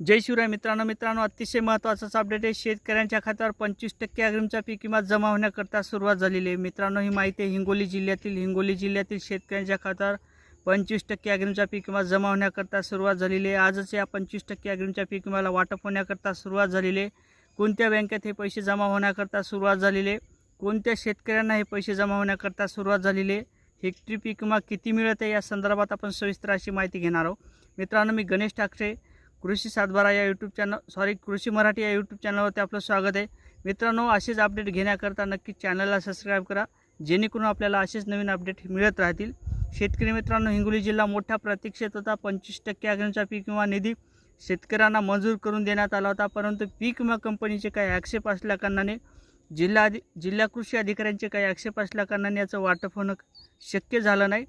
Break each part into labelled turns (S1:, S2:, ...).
S1: जय शिवराय मित्रांनो मित्रांनो अतिशय महत्त्वाचाच अपडेट आहे. शेतकऱ्यांच्या खात्यावर पंचवीस टक्के अग्रिमचा पीक विमा जमा होण्याकरता सुरुवात झालेली आहे. मित्रांनो ही माहिती आहे हिंगोली जिल्ह्यातील. हिंगोली जिल्ह्यातील शेतकऱ्यांच्या खात्यावर पंचवीस टक्के अग्रिमचा पीक विमा जमा होण्याकरता सुरुवात झालेली आहे. आजच या पंचवीस टक्के अग्रिमच्या पीक विम्याला वाटप होण्याकरता सुरुवात झालेली आहे. कोणत्या बँकेत हे पैसे जमा होण्याकरता सुरुवात झालेली आहे? कोणत्या शेतकऱ्यांना हे पैसे जमा होण्याकरता सुरुवात झालेली आहे? हेक्टरी पीक विमा किती मिळत आहे? या संदर्भात आपण सविस्तर अशी माहिती घेणार आहोत. मित्रांनो मी गणेश ठाकरे कृषी सातबारा या यूट्यूब चॅनल सॉरी कृषी मराठी या यूट्यूब चॅनलवरती आपलं स्वागत आहे. मित्रांनो असेच अपडेट घेण्याकरता नक्की चॅनलला सबस्क्राईब करा जेणेकरून आपल्याला असेच नवीन अपडेट मिळत राहतील. शेतकरी मित्रांनो हिंगोली जिल्हा मोठ्या प्रतीक्षेत होता. पंचवीस टक्के अग्रिमचा पीक विमा निधी शेतकऱ्यांना मंजूर करून देण्यात आला होता. परंतु पीक विमा कंपनीचे काही आक्षेप असल्याकारणाने जिल्हा अधि जिल्हा कृषी अधिकाऱ्यांचे काही आक्षेप असल्याकारणाने याचं वाटप होणं शक्य झालं नाही.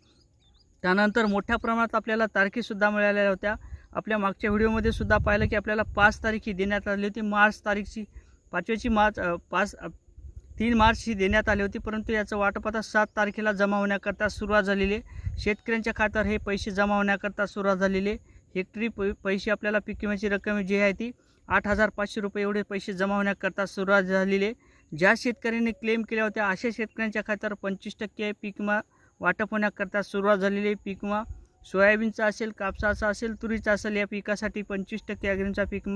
S1: त्यानंतर मोठ्या प्रमाणात आपल्याला तारखेसुद्धा मिळालेल्या होत्या. आपल्या मागच्या व्हिडिओमध्ये सुद्धा पाहिलं की आपल्याला पाच तारीख ही देण्यात आली होती. मार्च तारीखची पाचव्याची मार्च पाच तीन मार्च ही देण्यात आली होती. परंतु याचं वाटप आता सात तारखेला जमा होण्याकरता सुरुवात झालेली आहे. शेतकऱ्यांच्या खात्यावर हे पैसे जमा होण्याकरता सुरुवात झालेली आहे. हेक्टरी प पैसे आपल्याला पीक विम्याची रक्कम जी आहे ती आठ हजार पाचशे रुपये एवढे पैसे जमा होण्याकरता सुरुवात झालेली आहे. ज्या शेतकऱ्यांनी क्लेम केल्या होत्या अशा शेतकऱ्यांच्या खात्यावर पंचवीस टक्के पीक विमा वाटप होण्याकरता सुरुवात झालेली आहे. पीक विमा सोयाबीनचा असेल कापसाचा असेल तुरीचा असेल या पिकासाठी पंचवीस टक्के अग्रिमचा पीक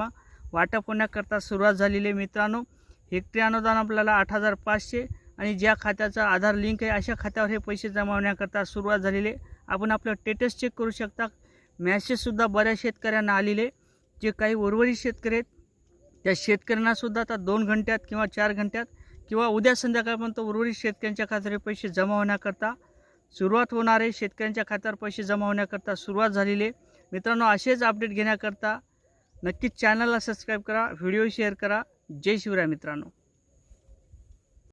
S1: वाटप होण्याकरता सुरुवात झालेली आहे मित्रांनो. हेक्टरी अनुदान आपल्याला आठ हजार पाचशे आणि ज्या खात्याचा आधार लिंक आहे अशा खात्यावर हे पैसे जमा होण्याकरता सुरुवात झालेली आहे. आपण आपलं स्टेटस चेक करू शकता. मॅसेजसुद्धा बऱ्याच शेतकऱ्यांना आलेले जे काही उर्वरित शेतकरी आहेत त्या शेतकऱ्यांनासुद्धा आता दोन घंट्यात किंवा चार घंट्यात किंवा उद्या संध्याकाळपर्यंत उर्वरित शेतकऱ्यांच्या खात्यावर पैसे जमा होण्याकरता सुरुवात होणार आहे शेतकऱ्यांच्या खात्यावर पैसे जमा होण्याकरता सुरुवात झालेली आहे. मित्रांनो असेच अपडेट घेण्याकरता नक्कीच चॅनलला सबस्क्राईब करा व्हिडिओ शेअर करा. जय शिवराय मित्रांनो.